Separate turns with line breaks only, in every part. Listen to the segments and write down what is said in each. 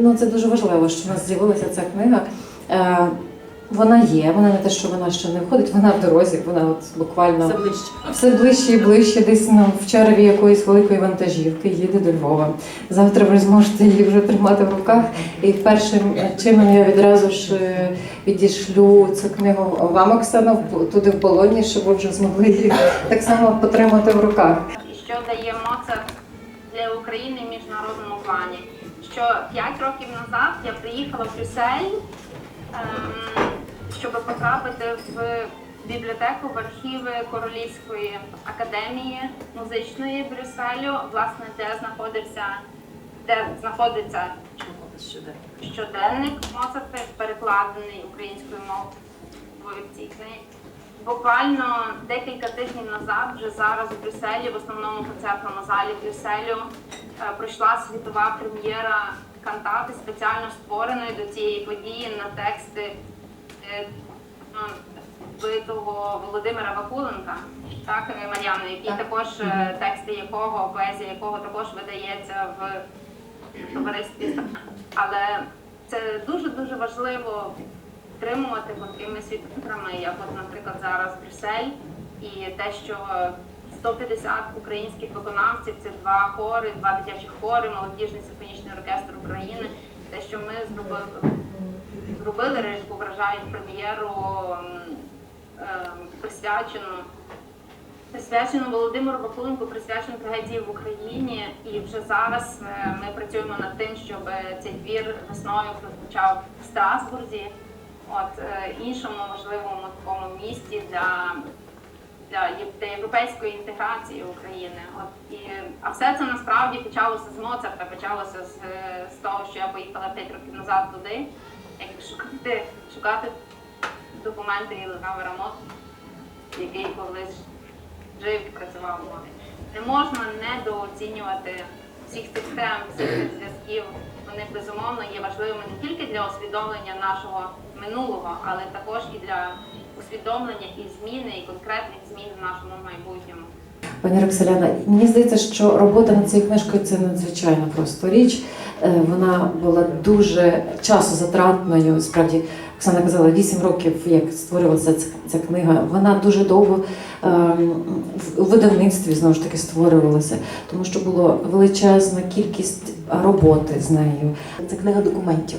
ну, це дуже важливо, що в нас з'явилася ця книга. Е, Вона є, вона не те, що вона ще не входить, вона в дорозі, вона от буквально
Все ближче.
все ближче і ближче, десь ну, в черві якоїсь великої вантажівки їде до Львова. Завтра ви зможете її вже тримати в руках. І першим чином я відразу ж е, відішлю цю книгу вам, Оксана, туди в полоні, щоб ви вже змогли її так само потримати в руках.
що дає Моцарт для України. Що 5 років назад я приїхала в Брюссель, ем, щоб потрапити в бібліотеку, в архіви Королівської академії музичної Брюсселю, власне, де знаходився, де знаходиться щоденник Моцарта, перекладений українською мовою в цій книгі. Буквально декілька тижнів назад, вже зараз у Брюсселі, в основному концертному залі Брюсселю, е, пройшла світова прем'єра кантати, спеціально створеної до цієї події на тексти е, ну, вбитого Володимира Вакуленка, так, е, Мар'яни, який
Так.
також тексти якого, поезія якого також видається в товаристві. Але це дуже дуже важливо підтримувати такими світлами, як от, наприклад, зараз Брюссель, і те, що 150 українських виконавців, це два хори, два дитячі хори, молодіжний симфонічний оркестр України. Те, що ми зробили, зробили таку вражають прем'єру ем, присвячену присвячено Володимиру Вакуленку, присвячено трагедії в Україні. І вже зараз е, ми працюємо над тим, щоб цей твір весною прозвучав в Страсбурзі, от е, іншому важливому такому місті для, для, для європейської інтеграції України. От і а все це насправді почалося з Моцарта, почалося з, е, з того, що я поїхала 5 років назад туди, як шукати, шукати документи і Єлена Рамот, який колись жив і працював. Не можна недооцінювати всіх цих тем, цих зв'язків. Вони безумовно є важливими не тільки для усвідомлення нашого минулого, але також і для усвідомлення і зміни, і конкретних змін в нашому майбутньому.
Пані Роксоляна, мені здається, що робота над цією книжкою це надзвичайно просто річ. Е, Вона була дуже часозатратною. Справді, Оксана казала, 8 років, як створювалася ця, ця книга. Вона дуже довго ем, в- видавництві знову ж таки створювалася, тому що була величезна кількість роботи з нею.
Це книга документів.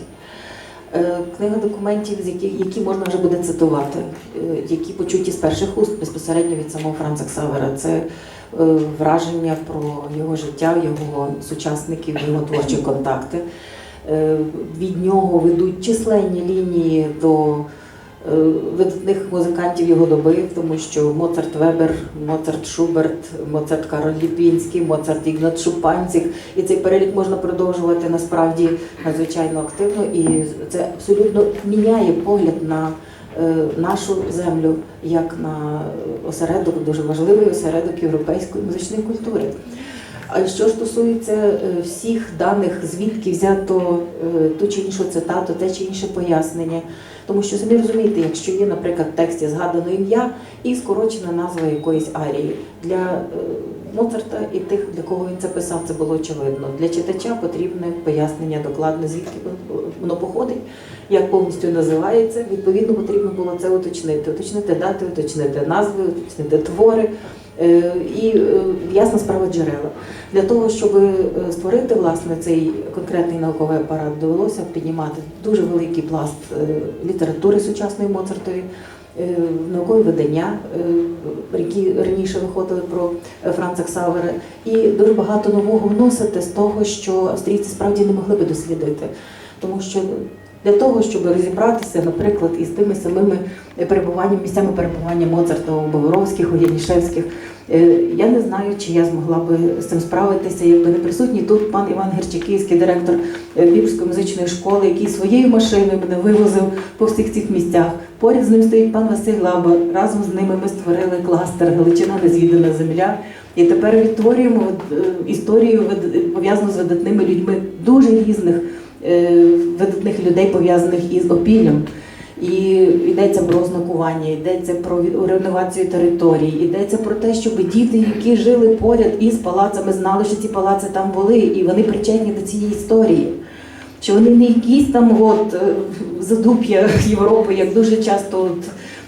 Е, Книга документів, з яких які можна вже буде цитувати, е, які почуті з перших уст безпосередньо від самого Франца Ксавера. Це е, враження про його життя, його сучасників, його творчі контакти. Е, Від нього ведуть численні лінії до е, видатних музикантів його доби, тому що Моцарт Вебер, Моцарт Шуберт, Моцарт Кароль Ліпінський, Моцарт Ігнат Шупанцік. І цей перелік можна продовжувати насправді надзвичайно активно, і це абсолютно міняє погляд на е, нашу землю як на осередок, дуже важливий осередок європейської музичної культури. А що стосується е, всіх даних, звідки взято е, ту чи іншу цитату, те чи інше пояснення, тому що самі розумієте, якщо є, наприклад, в тексті згадано ім'я і скорочена назва якоїсь арії для е, Моцарта і тих, для кого він це писав, це було очевидно. Для читача потрібне пояснення докладне, звідки воно походить, як повністю називається. Відповідно, потрібно було це уточнити, уточнити дати, уточнити назви, уточнити твори. Е, І е, ясна справа джерела. Для того, щоб е, створити власне цей конкретний науковий апарат, довелося піднімати дуже великий пласт літератури сучасної Моцартові, наукові видання, які раніше виходили про Франца Ксавера, і дуже багато нового вносити з того, що австрійці справді не могли би дослідити. Тому що для того, щоб розібратися, наприклад, із тими самими перебуванням, місцями перебування Моцарта Богоровських, у Янішевських, е, я не знаю, чи я змогла би з цим справитися, якби не присутній тут пан Іван Герчаківський, директор е, Бібської музичної школи, який своєю машиною мене вивозив по всіх цих місцях. Поряд з ним стоїть пан Василь Лаба. Разом з ними ми створили кластер Галичина незвідана земля. І тепер відтворюємо е, історію пов'язану з видатними людьми дуже різних видатних людей, пов'язаних із опіллям. І йдеться про ознакування, йдеться про реновацію територій, йдеться про те, щоб діти, які жили поряд із палацами, знали, що ці палаци там були, і вони причетні до цієї історії. що вони не якісь там от е, задуп'я Європи, як дуже часто от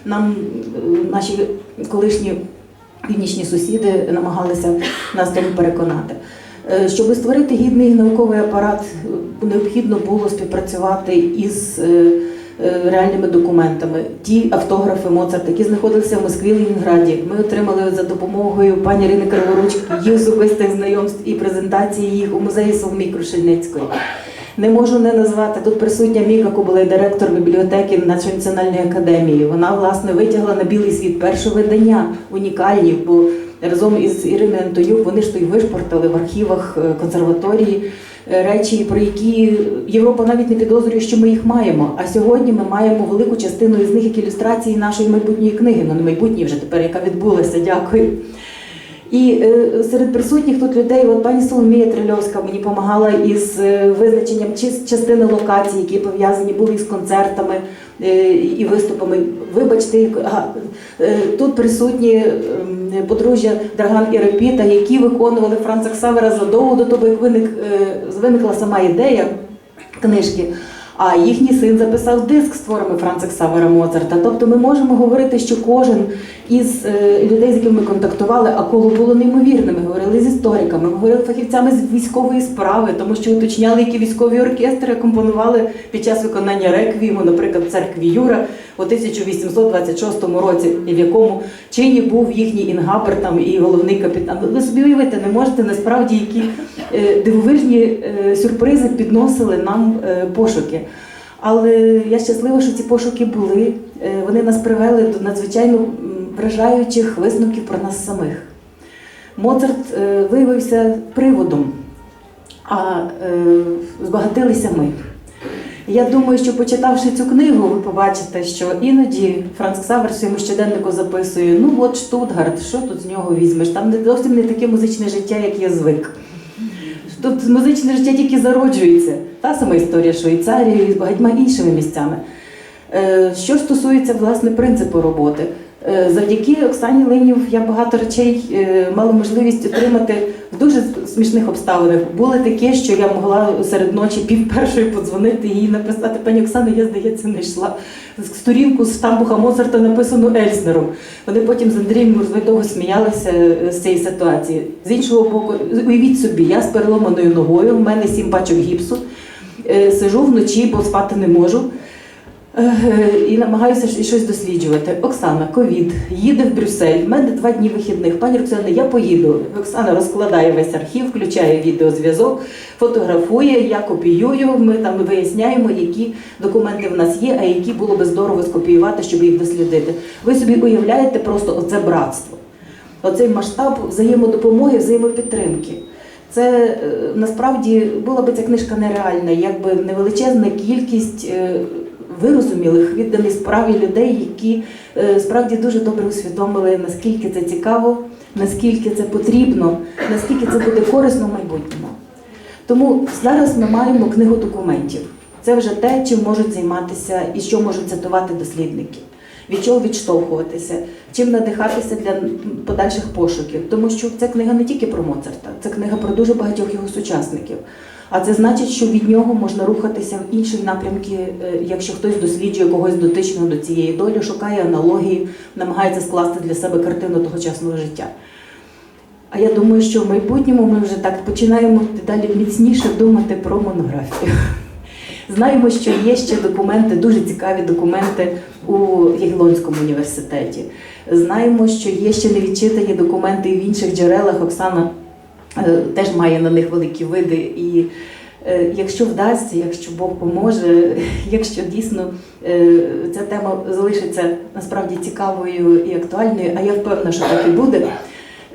нам е, наші колишні північні сусіди намагалися нас тому переконати. Е, Щоб створити гідний науковий апарат, е, необхідно було співпрацювати із е, реальними документами. Ті автографи Моцарта, які знаходилися в Москві Ленінграді, ми отримали за допомогою пані Ірини Криворучки її особистих знайомств і презентації їх у музеї Соломії Крушельницької. Не можу не назвати тут присутня Міка Кобулей, директор бібліотеки національної академії. Вона власне витягла на білий світ перше видання, унікальні, бо разом із Іриною Антоюк вони ж то й вишпортали в архівах е, консерваторії е, речі, про які Європа навіть не підозрює, що ми їх маємо. А сьогодні ми маємо велику частину із них як ілюстрації нашої майбутньої книги. Ну не майбутньої вже тепер, яка відбулася. Дякую. І е, серед присутніх тут людей, от пані Соломія Трильовська мені допомагала із е, визначенням частини локацій, які пов'язані були із концертами і виступами. Вибачте, ага, е, тут присутні ем, подружжя Драган і Репіта, які виконували Франца Ксавера задовго до того, як виник, е, виникла сама ідея книжки. А їхній син записав диск з творами Франца Ксавера Моцарта. Тобто ми можемо говорити, що кожен із е, людей, з якими ми контактували, а коло було неймовірне. Ми говорили з істориками, ми говорили з фахівцями з військової справи, тому що уточняли, які військові оркестри компонували під час виконання реквієму, наприклад, церкві Юра у 1826 році, і в якому чині був їхній інгабер там і головний капітан. Ви собі уявити не можете насправді, які е, дивовижні е, сюрпризи підносили нам е, пошуки. Але я щаслива, що ці пошуки були. Вони нас привели до надзвичайно вражаючих висновків про нас самих. Моцарт виявився приводом, а збагатилися ми. Я думаю, що почитавши цю книгу, ви побачите, що іноді Франц Ксавер своєму щоденнику записує: ну от Штутгарт, що тут з нього візьмеш? Там не зовсім не таке музичне життя, як я звик. Тут музичне життя тільки зароджується. Та сама історія Швейцарії з багатьма іншими місцями. Е, Що стосується власне принципу роботи, завдяки Оксані Ленів я багато речей е, мала можливість отримати в дуже смішних обставинах. Було таке, що я могла серед ночі пів першої подзвонити і написати, пані Оксана, я здається, не йшла. Сторінку з штамбуха Моцарта написану Ельснером. Вони потім з Андрієм Мурзвою довго сміялися е, з цієї ситуації. З іншого боку, уявіть собі, я з переломаною ногою, в мене сім пачок гіпсу. Е, Сижу вночі, бо спати не можу. І намагаюся щось досліджувати. Оксана, ковід, їде в Брюссель. В мене два дні вихідних. Пані Роксана, я поїду. Оксана розкладає весь архів, включає відеозв'язок, фотографує, я копіюю. Ми там виясняємо, які документи в нас є, а які було би здорово скопіювати, щоб їх дослідити. Ви собі уявляєте просто оце братство, оцей масштаб взаємодопомоги, взаємопідтримки. Це е, насправді була би ця книжка нереальна, якби не величезна кількість е, вирозумілих, відданих справі людей, які е, справді дуже добре усвідомили, наскільки це цікаво, наскільки це потрібно, наскільки це буде корисно в майбутньому. Тому зараз ми маємо книгу документів. Це вже те, чим можуть займатися і що можуть цитувати дослідники. Від чого відштовхуватися, чим надихатися для подальших пошуків. Тому що ця книга не тільки про Моцарта, це книга про дуже багатьох його сучасників. А це значить, що від нього можна рухатися в інші напрямки, е, якщо хтось досліджує когось дотичного до цієї долі, шукає аналогії, намагається скласти для себе картину тогочасного життя. А я думаю, що в майбутньому ми вже так починаємо дедалі міцніше думати про монографію. Знаємо, що є ще документи, дуже цікаві документи у Ягелонському університеті. Знаємо, що є ще невідчитані документи в інших джерелах. Оксана теж має на них великі види. І е, якщо вдасться, якщо Бог поможе, якщо дійсно е, ця тема залишиться насправді цікавою і актуальною, а я впевнена, що так і буде.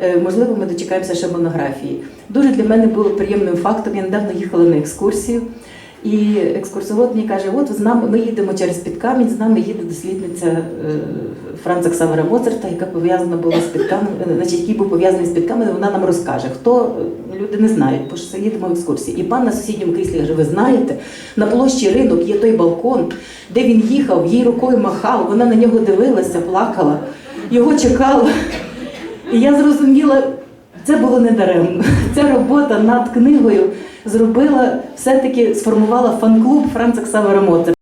е, Можливо, ми дочекаємося ще монографії. Дуже для мене було приємним фактом. Я недавно їхала на екскурсію, і екскурсовод мені каже: от з нами ми їдемо через Підкамінь, з нами їде дослідниця е, Франца Ксавера Моцарта, яка пов'язана була з Підкамен, значить, який був пов'язаний з Підкаменем, вона нам розкаже, хто е, люди не знають, бо ж їдемо в екскурсії. І пан на сусідньому кріслі каже: ви знаєте, на площі ринок є той балкон, де він їхав, їй рукою махав, вона на нього дивилася, плакала, його чекала. І я зрозуміла, це було недаремно. Ця робота над книгою зробила все-таки сформувала фан-клуб Франца Ксавера Моце.